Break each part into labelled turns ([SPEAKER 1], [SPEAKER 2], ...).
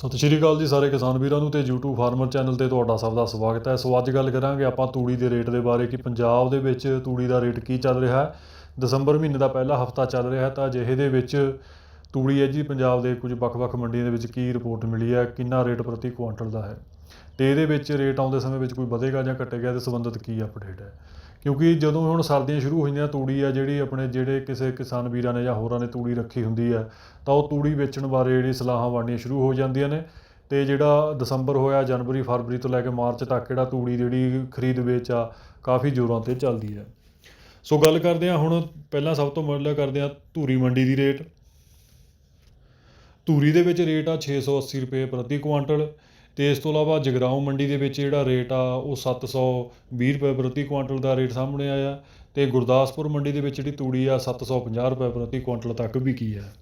[SPEAKER 1] ਸਤਿ ਸ਼੍ਰੀ ਅਕਾਲ ਜੀ ਸਾਰੇ ਕਿਸਾਨ ਵੀਰਾਂ ਨੂੰ ਤੇ YouTube ਫਾਰਮਰ ਚੈਨਲ ਤੇ ਤੁਹਾਡਾ ਸਭ ਦਾ ਸਵਾਗਤ ਹੈ। ਸੋ ਅੱਜ ਗੱਲ ਕਰਾਂਗੇ ਆਪਾਂ ਤੂੜੀ ਦੇ ਰੇਟ ਦੇ ਬਾਰੇ ਕਿ ਪੰਜਾਬ ਦੇ ਵਿੱਚ ਤੂੜੀ ਦਾ ਰੇਟ ਕੀ ਚੱਲ ਰਿਹਾ ਹੈ। ਦਸੰਬਰ ਮਹੀਨੇ ਦਾ ਪਹਿਲਾ ਹਫਤਾ ਚੱਲ ਰਿਹਾ ਹੈ ਤਾਂ ਅਜਿਹੇ ਦੇ ਵਿੱਚ ਤੂੜੀ ਹੈ ਜੀ, ਪੰਜਾਬ ਦੇ ਕੁਝ ਵੱਖ-ਵੱਖ ਮੰਡੀਆਂ ਦੇ ਵਿੱਚ ਕੀ ਰਿਪੋਰਟ ਮਿਲੀ ਹੈ, ਕਿੰਨਾ ਰੇਟ ਪ੍ਰਤੀ ਕੁਆਂਟਲ ਦਾ ਹੈ। ਤੇ ਇਹਦੇ ਵਿੱਚ ਰੇਟ ਆਉਂਦੇ ਸਮੇਂ ਵਿੱਚ ਕੋਈ ਵਧੇਗਾ ਜਾਂ ਘਟੇਗਾ ਇਹਦੇ ਸੰਬੰਧਿਤ ਕੀ ਅਪਡੇਟ ਹੈ? ਕਿਉਂਕਿ ਜਦੋਂ ਹੁਣ ਸਰਦੀਆਂ ਸ਼ੁਰੂ ਹੋਈਆਂ, ਤੂੜੀ ਆ ਜਿਹੜੀ ਆਪਣੇ ਜਿਹੜੇ ਕਿਸੇ ਕਿਸਾਨ ਵੀਰਾਂ ਨੇ ਜਾਂ ਹੋਰਾਂ ਨੇ ਤੂੜੀ ਰੱਖੀ ਹੁੰਦੀ ਹੈ ਤਾਂ ਉਹ ਤੂੜੀ ਵੇਚਣ ਬਾਰੇ ਜਿਹੜੀ ਸਲਾਹਾਂ ਵੰਡਣੀਆਂ ਸ਼ੁਰੂ ਹੋ ਜਾਂਦੀਆਂ ਨੇ ਤੇ ਜਿਹੜਾ ਦਸੰਬਰ ਹੋਇਆ, ਜਨਵਰੀ, ਫਰਵਰੀ ਤੋਂ ਲੈ ਕੇ ਮਾਰਚ ਤੱਕ ਜਿਹੜਾ ਤੂੜੀ ਜਿਹੜੀ ਖਰੀਦ ਵੇਚ ਆ, ਕਾਫੀ ਜ਼ੋਰਾਂ ਤੇ ਚੱਲਦੀ ਹੈ। ਸੋ ਗੱਲ ਕਰਦੇ ਹਾਂ ਹੁਣ, ਪਹਿਲਾਂ ਸਭ ਤੋਂ ਮੁੱਢਲਾ ਕਰਦੇ ਹਾਂ ਧੂਰੀ ਮੰਡੀ ਦੀ ਰੇਟ ਧੂਰੀ ਦੇ ਵਿੱਚ ਰੇਟ ਆ 680 ਰੁਪਏ ਪ੍ਰਤੀ ਕੁਆਂਟਲ ਅਤੇ ਇਸ ਤੋਂ ਇਲਾਵਾ ਜਗਰਾਉਂ ਮੰਡੀ ਦੇ ਵਿੱਚ ਜਿਹੜਾ ਰੇਟ ਆ, ਉਹ 720 ਰੁਪਏ ਪ੍ਰਤੀ ਕੁਆਂਟਲ ਦਾ ਰੇਟ ਸਾਹਮਣੇ ਆਇਆ ਅਤੇ ਗੁਰਦਾਸਪੁਰ ਮੰਡੀ ਦੇ ਵਿੱਚ ਜਿਹੜੀ ਤੂੜੀ ਆ 750 ਰੁਪਏ ਪ੍ਰਤੀ ਕੁਆਂਟਲ ਤੱਕ ਵਿਕੀ ਹੈ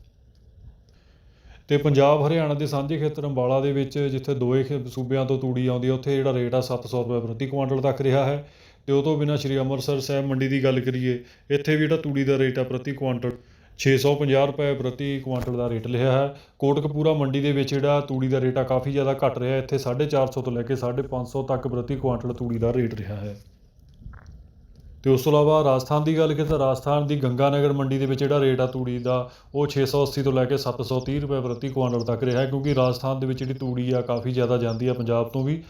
[SPEAKER 1] ਤੇ ਪੰਜਾਬ ਹਰਿਆਣਾ ਦੇ ਸਾਂਝੇ ਖੇਤਰ ਅੰਬਾਲਾ ਦੇ ਵਿੱਚ ਜਿੱਥੇ ਦੋਏ ਖੇ- ਸੂਬਿਆਂ ਤੋਂ ਤੂੜੀ ਆਉਂਦੀ ਆ, ਉੱਥੇ ਜਿਹੜਾ ਰੇਟ ਆ 700 ਰੁਪਏ ਪ੍ਰਤੀ ਕੁਆਂਟਲ ਤੱਕ ਰਿਹਾ ਹੈ। ਤੇ ਉਹ ਤੋਂ ਬਿਨਾਂ ਸ਼੍ਰੀ ਅੰਮ੍ਰਿਤਸਰ ਸਾਹਿਬ ਮੰਡੀ ਦੀ ਗੱਲ ਕਰੀਏ, ਇੱਥੇ ਵੀ ਜਿਹੜਾ ਤੂੜੀ ਦਾ ਰੇਟ ਆ ਪ੍ਰਤੀ ਕੁਆਂਟਲ 650 ਰੁਪਏ ਪ੍ਰਤੀ ਕੁਆਂਟਲ ਦਾ ਰੇਟ ਲਿਆ ਹੈ। ਕੋਟਕਪੂਰਾ ਮੰਡੀ ਦੇ ਵਿੱਚ ਜਿਹੜਾ ਤੂੜੀ ਦਾ ਰੇਟ ਆ ਕਾਫੀ ਜ਼ਿਆਦਾ ਘਟ ਰਿਹਾ ਇੱਥੇ 450 ਤੋਂ ਲੈ ਕੇ 550 ਤੱਕ ਪ੍ਰਤੀ ਕੁਆਂਟਲ ਤੂੜੀ ਦਾ ਰੇਟ ਰਿਹਾ ਹੈ। ਤੇ ਉਸ ਤੋਂ ਇਲਾਵਾ ਰਾਜਸਥਾਨ ਦੀ ਗੱਲ ਕਰੀਏ ਤਾਂ ਰਾਜਸਥਾਨ ਦੀ ਗੰਗਾਨਗਰ ਮੰਡੀ ਦੇ ਵਿੱਚ ਜਿਹੜਾ ਰੇਟ ਆ ਤੂੜੀ ਦਾ, ਉਹ 680 ਤੋਂ ਲੈ ਕੇ 730 ਰੁਪਏ ਪ੍ਰਤੀ ਕੁਆਂਟਲ ਤੱਕ ਰਿਹਾ ਹੈ। ਕਿਉਂਕਿ ਰਾਜਸਥਾਨ ਦੇ ਵਿੱਚ ਜਿਹੜੀ ਤੂੜੀ ਆ, ਕਾਫੀ ਜ਼ਿਆਦਾ ਜਾਂਦੀ ਆ ਪੰਜਾਬ ਤੋਂ ਵੀ।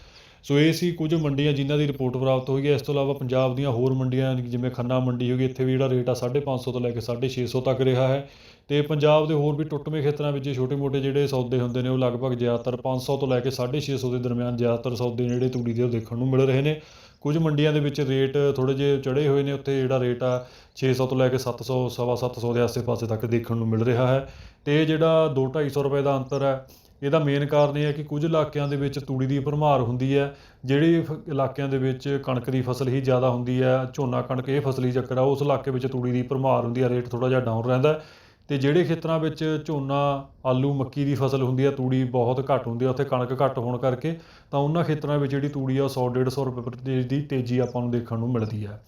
[SPEAKER 1] ਸੋ ਇਹ ਸੀ ਕੁਝ ਮੰਡੀਆਂ ਜਿਨ੍ਹਾਂ ਦੀ ਰਿਪੋਰਟ ਪ੍ਰਾਪਤ ਹੋਈ ਹੈ। ਇਸ ਤੋਂ ਇਲਾਵਾ ਪੰਜਾਬ ਦੀਆਂ ਹੋਰ ਮੰਡੀਆਂ ਜਿਵੇਂ ਖੰਨਾ ਮੰਡੀ ਹੋ ਗਈ, ਇੱਥੇ ਵੀ ਜਿਹੜਾ ਰੇਟ ਆ 550 ਤੋਂ ਲੈ ਕੇ 650 ਤੱਕ ਰਿਹਾ ਹੈ। ਤੇ ਪੰਜਾਬ ਦੇ ਹੋਰ ਵੀ ਟੁੱਟਵੇਂ ਖੇਤਰਾਂ ਵਿੱਚ ਛੋਟੇ-ਮੋਟੇ ਜਿਹੜੇ ਸੌਦੇ ਹੁੰਦੇ ਨੇ, ਉਹ ਲਗਭਗ ਜ਼ਿਆਦਾਤਰ 500 ਤੋਂ ਲੈ ਕੇ 650 ਦੇ ਦਰਮਿਆਨ ਜ਼ਿਆਦਾਤਰ ਸੌਦੇ ਜਿਹੜੇ ਤੂੜੀ ਦੇ ਉਹ ਦੇਖਣ ਨੂੰ ਮਿਲ ਰਹੇ ਨੇ। ਕੁਝ ਮੰਡੀਆਂ ਦੇ ਵਿੱਚ ਰੇਟ ਥੋੜੇ ਜਿਹੇ ਚੜੇ ਹੋਏ ਨੇ, ਉੱਥੇ ਜਿਹੜਾ ਰੇਟ ਆ 600 ਤੋਂ ਲੈ ਕੇ 700 ਸਵਾ 700 ਦੇ ਆਸ-ਪਾਸੇ ਤੱਕ ਦੇਖਣ ਨੂੰ ਮਿਲ ਰਿਹਾ ਹੈ। ਤੇ ਇਹ ਜਿਹੜਾ 2-250 ਰੁਪਏ ਦਾ ਅੰਤਰ ਹੈ ਇਹਦਾ ਮੇਨ ਕਾਰਨ ਇਹ ਹੈ ਕਿ ਕੁਝ ਇਲਾਕਿਆਂ ਦੇ ਵਿੱਚ ਤੂੜੀ ਦੀ ਭਰਮਾਰ ਹੁੰਦੀ ਹੈ, ਜਿਹੜੀ ਫ- ਇਲਾਕਿਆਂ ਦੇ ਵਿੱਚ ਕਣਕ ਦੀ ਫਸਲ ਹੀ ਜ਼ਿਆਦਾ ਹੁੰਦੀ ਹੈ, ਝੋਨਾ ਕਣਕ ਇਹ ਫਸਲੀ ਚੱਕਰ ਆ, ਉਸ ਇਲਾਕੇ ਵਿੱਚ ਤੂੜੀ ਦੀ ਭਰਮਾਰ ਹੁੰਦੀ ਹੈ, ਰੇਟ ਥੋੜਾ ਜਿਹਾ ਡਾਊਨ ਰਹਿੰਦਾ ਹੈ। ਤੇ ਜਿਹੜੇ ਖੇਤਰਾਂ ਵਿੱਚ ਝੋਨਾ, ਆਲੂ, ਮੱਕੀ ਦੀ ਫਸਲ ਹੁੰਦੀ ਹੈ, ਤੂੜੀ ਬਹੁਤ ਘੱਟ ਹੁੰਦੀ ਹੈ, ਉੱਥੇ ਕਣਕ ਘੱਟ ਹੋਣ ਕਰਕੇ ਤਾਂ ਉਹਨਾਂ ਖੇਤਰਾਂ ਵਿੱਚ ਜਿਹੜੀ ਤੂੜੀ ਆ, ਉਹ 100 150 ਰੁਪਏ ਪ੍ਰਤੀ ਦੀ ਤੇਜ਼ੀ ਆਪਾਂ ਨੂੰ ਦੇਖਣ ਨੂੰ ਮਿਲਦੀ ਹੈ।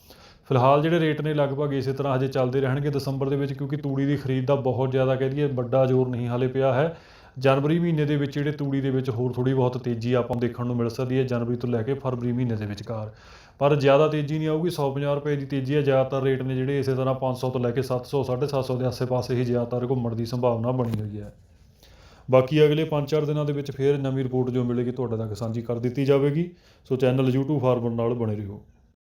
[SPEAKER 1] ਫਿਲਹਾਲ ਜਿਹੜੇ ਰੇਟ ਨੇ ਲਗਭਗ ਇਸੇ ਤਰ੍ਹਾਂ ਹਜੇ ਚੱਲਦੇ ਰਹਿਣਗੇ ਦਸੰਬਰ ਦੇ ਵਿੱਚ, ਕਿਉਂਕਿ ਤੂੜੀ ਦੀ ਖਰੀਦ ਦਾ ਬਹੁਤ ਜ਼ਿਆਦਾ ਕਹਿ ਦਈਏ ਵੱਡਾ ਜ਼ੋਰ ਨਹੀਂ ਹਾਲੇ ਪਿਆ ਹੈ। ਜਨਵਰੀ ਮਹੀਨੇ ਦੇ ਵਿੱਚ ਜਿਹੜੇ ਤੂੜੀ ਦੇ ਵਿੱਚ ਹੋਰ ਥੋੜੀ ਬਹੁਤ ਤੇਜ਼ੀ ਆਪਾਂ ਨੂੰ ਦੇਖਣ ਨੂੰ ਮਿਲ ਸਕਦੀ ਹੈ ਜਨਵਰੀ ਤੋਂ ਲੈ ਕੇ ਫਰਵਰੀ ਮਹੀਨੇ ਦੇ ਵਿਚਕਾਰ। ਪਰ ਜ਼ਿਆਦਾ ਤੇਜ਼ੀ ਨਹੀਂ ਆਊਗੀ 150 ਰੁਪਏ ਦੀ ਤੇਜ਼ੀ ਹੈ। ਜ਼ਿਆਦਾਤਰ ਰੇਟ ਨੇ ਜਿਹੜੇ ਇਸੇ ਤਰ੍ਹਾਂ 500 ਤੋਂ ਲੈ ਕੇ 700 750 ਦੇ ਆਸ-ਪਾਸੇ ਹੀ ਜ਼ਿਆਦਾਤਰ ਘੁੰਮਣ ਦੀ ਸੰਭਾਵਨਾ ਬਣੀ ਹੋਈ ਹੈ। ਬਾਕੀ ਅਗਲੇ 5-4 ਦਿਨਾਂ ਦੇ ਵਿੱਚ ਫੇਰ ਨਵੀਂ ਰਿਪੋਰਟ ਜੋ ਮਿਲੇਗੀ ਤੁਹਾਡੇ ਤੱਕ ਸਾਂਝੀ ਕਰ ਦਿੱਤੀ ਜਾਵੇਗੀ। ਸੋ ਚੈਨਲ YouTube ਫਾਰਮਰ ਨਾਲ ਬਣੇ ਰਹੋ।